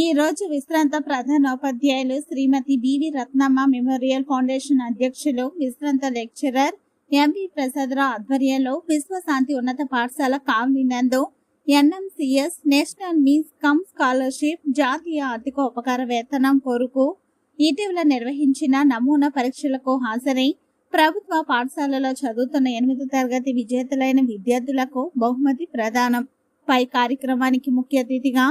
ఈ రోజు విశ్రాంత ప్రధానోపాధ్యాయులు Shrimati B V Ratnamma memorial foundation అధ్యక్షులు విశ్రాంత లెక్చరర్ ఎంవి ప్రసాదరావు ఆధ్వర్యంలో విశ్వశాంతి ఉన్నత పాఠశాల కావలినందు NMCS national means cum scholarship జాతీయ ఆర్థిక ఉపకార వేతనం కొరకు ఇటీవల నిర్వహించిన నమూనా పరీక్షలకు హాజరై ప్రభుత్వ పాఠశాలలో చదువుతున్న ఎనిమిది తరగతి విజేతలైన విద్యార్థులకు బహుమతి ప్రదానం. పై కార్యక్రమానికి ముఖ్య అతిథిగా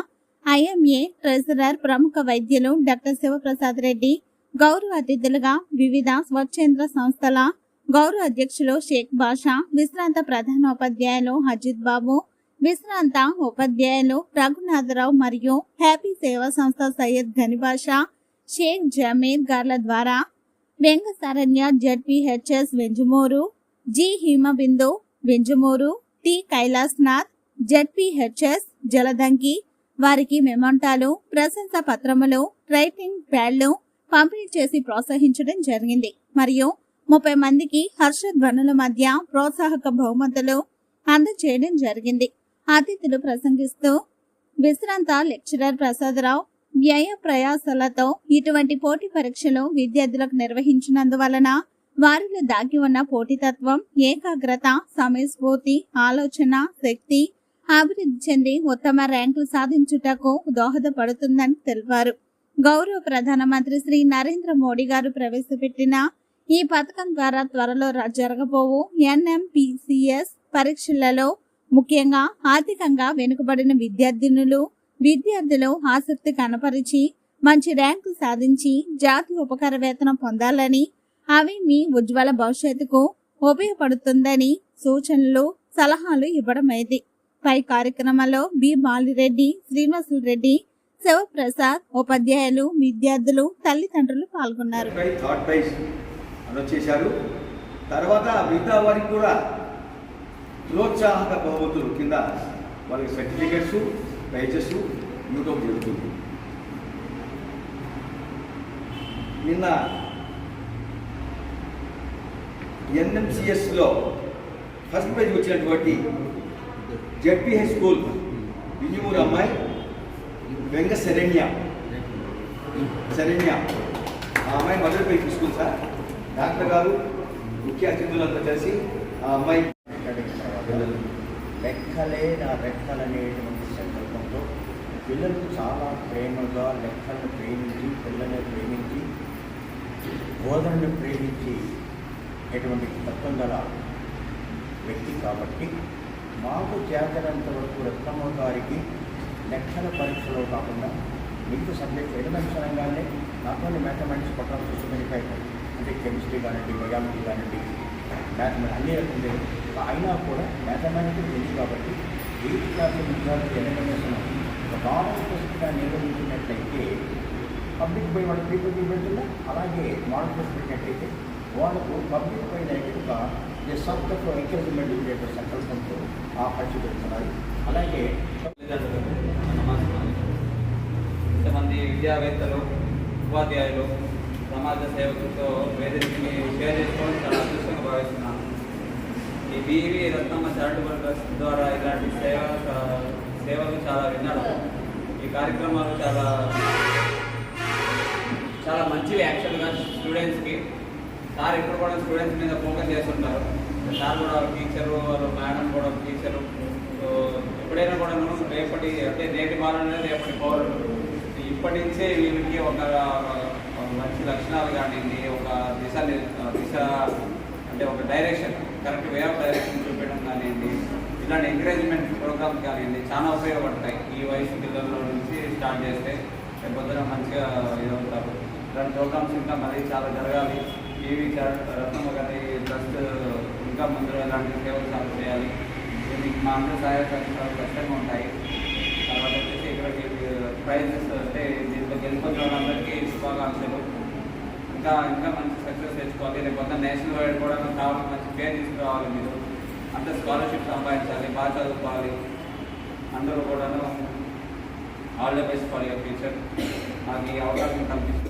ఐఎంఏ ట్రెజరర్ ప్రముఖ వైద్యులు డాక్టర్ శివప్రసాద్ రెడ్డి గౌరవ అతిథులుగా వివిధ స్వచ్ఛంద సంస్థల గౌరవ అధ్యక్షులు షేక్ బాషా విశ్రాంత ప్రధానోపాధ్యాయులు హజిత్ బాబు విశ్రాంత ఉపాధ్యాయులు రఘునాథరావు మరియు హ్యాపీ సేవా సంస్థ సయ్యద్ గనిబాషా షేక్ జమీర్ గార్ల ద్వారా Vengasaranya ZPHS Venjamuru G Himabindu Venjamuru T Kailasnath ZPHS Jaladanki వారికి మెమంటాలు ప్రశంస పత్రములు రైటింగ్ ప్యాడ్లు పంపిణీ చేసి ప్రోత్సహించడం జరిగింది. మరియు ముప్పై మందికి హర్షధ్వనుల మధ్య ప్రోత్సాహక బహుమతులు అందజేయడం జరిగింది. అతిథులు ప్రసంగిస్తూ విశ్రాంత లెక్చరర్ ప్రసాదరావు వ్యయ ప్రయాసాలతో ఇటువంటి పోటీ పరీక్షలు విద్యార్థులకు నిర్వహించినందువలన వారిలో దాగి ఉన్న పోటీతత్వం ఏకాగ్రత సమయస్ఫూర్తి ఆలోచన శక్తి అభివృద్ధి చెంది ఉత్తమ ర్యాంకులు సాధించుటకు దోహదపడుతుందని తెలిపారు. గౌరవ ప్రధానమంత్రి శ్రీ నరేంద్ర మోడీ గారు ప్రవేశపెట్టిన ఈ పథకం ద్వారా త్వరలో జరగబోవు ఎన్ఎంపిసిఎస్ పరీక్షలలో ముఖ్యంగా ఆర్థికంగా వెనుకబడిన విద్యార్థినులు విద్యార్థులు ఆసక్తి కనపరిచి మంచి ర్యాంకు సాధించి జాతీయ ఉపకార వేతనం పొందాలని అవి మీ ఉజ్వల భవిష్యత్తుకు ఉపయోగపడుతుందని సూచనలు సలహాలు ఇవ్వడమైంది పై కార్యక్రమంలో బి. బాలిరెడ్డి శ్రీనివాసులు రెడ్డి శివప్రసాద్ ఉపాధ్యాయులు విద్యార్థులు తల్లిదండ్రులు పాల్గొన్నారు. తర్వాత మిగతా వారికి కూడా ప్రోత్సాహక బహుమతులు కింద వాళ్ళకి సర్టిఫికెట్స్ ప్రైజెస్ ఇవ్వడం జరుగుతుంది. నిన్న ఎన్ఎంసిఎస్లో ఫస్ట్ ప్రైజ్ వచ్చినటువంటి జడ్పిహెచ్ స్కూల్. వింజమూరు అమ్మాయి వెంగ శరణ్య. శరణ్య. ఆ అమ్మాయి మొదటి పై తీసుకుంది సార్. డాక్టర్ గారు ముఖ్య అతిథులంతా కలిసి ఆ అమ్మాయి లెక్కలే నా రెక్కలనేటువంటి సంకల్పంతో పిల్లలు చాలా ప్రేమగా లెక్కలను ప్రేమించి పిల్లల్ని ప్రేమించి బోధనను ప్రేమించి ఎటువంటి తత్వం గల వ్యక్తి కాబట్టి మాకు చేతనంత వరకు రత్నమ్మ గారికి లెక్కల పరీక్షలో కాకుండా మిగతా సబ్జెక్ట్ ఎలిమెంట్స్ అనగానే నాట్ ఓన్లీ మ్యాథమెటిక్స్ పక్కన చూసుకుని అంటే కెమిస్ట్రీ కానివ్వండి బయాలజీ కానివ్వండి మ్యాథమెటిక్స్ అన్ని రకంగా. అయినా కూడా మ్యాథమెటిక్స్ ఉంది కాబట్టి ఎయిత్ క్లాస్ విద్యార్థులు ఎన్నికలు ఒక నార్మల్ టెస్ట్గా నిర్వహించినట్లయితే పబ్లిక్ పై వాళ్ళ పీపుల్ పెడుతున్నా అలాగే మోడల్ టెస్ట్ పెట్టినట్లయితే వాళ్ళకు పబ్లిక్ పైన నెగిటివ్గా ఈ సబ్జెక్ట్ ఎంకరేజ్మెంట్ ఇచ్చే సంకల్పంతో ఆ పరీక్ష పెడుతున్నారు అలాగే ఇంతమంది విద్యావేత్తలు ఉపాధ్యాయులు సమాజ సేవకులతో వేదికని షేర్ చేసుకోవడం చాలా అదృష్టంగా భావిస్తున్నాను ఈ బీవీ రత్నమ్మ చారిటబుల్ ట్రస్ట్ ద్వారా ఇలాంటి సేవ సేవలు చాలా విన్నాను. ఈ కార్యక్రమాలు చాలా చాలా మంచివి యాక్చువల్గా స్టూడెంట్స్కి సార్ ఇప్పుడు కూడా స్టూడెంట్స్ మీద ఫోకస్ చేస్తుంటారు. సార్ కూడా టీచరు వాళ్ళు మేడం కూడా టీచరు. ఎప్పుడైనా కూడా రేపటి అంటే నేటి బాలనే రేపటి పౌరులు. ఇప్పటి నుంచే వీళ్ళకి ఒక మంచి లక్షణాలు కానివ్వండి ఒక దిశ దిశ అంటే ఒక direction correct way of direction చూపించడం కానివ్వండి ఇలాంటి ఎంకరేజ్మెంట్ ప్రోగ్రామ్స్ కానివ్వండి చాలా ఉపయోగపడతాయి. ఈ వయసు పిల్లల నుంచి స్టార్ట్ చేస్తే రేపు పొద్దున మంచిగా ఇదవుతారు ఇలాంటి ప్రోగ్రామ్స్ ఇంకా మరీ చాలా జరగాలి. టీవీ రత్నమ్మ గారి ట్రస్ట్ ఇంకా ముందు లాంటి సేవలు చాలా చేయాలి. మీకు మా అందరూ సహాయ సహకారాలు ఖచ్చితంగా ఉంటాయి. తర్వాత వచ్చేసి ఇక్కడికి ప్రైజెస్ అంటే దీంట్లో గెలుపొచ్చిన వాళ్ళందరికీ శుభాకాంక్షలు. ఇంకా ఇంకా మంచి సక్సెస్ తెచ్చుకోవాలి. రేపు నేషనల్ వైడ్ కూడా కావాలి మంచి పేరు తీసుకురావాలి మీరు. అంటే స్కాలర్షిప్ సంపాదించాలి బాగా చదువుకోవాలి. అందరూ కూడా all the best for your future. మాకు ఈ అవకాశం కల్పిస్తుంది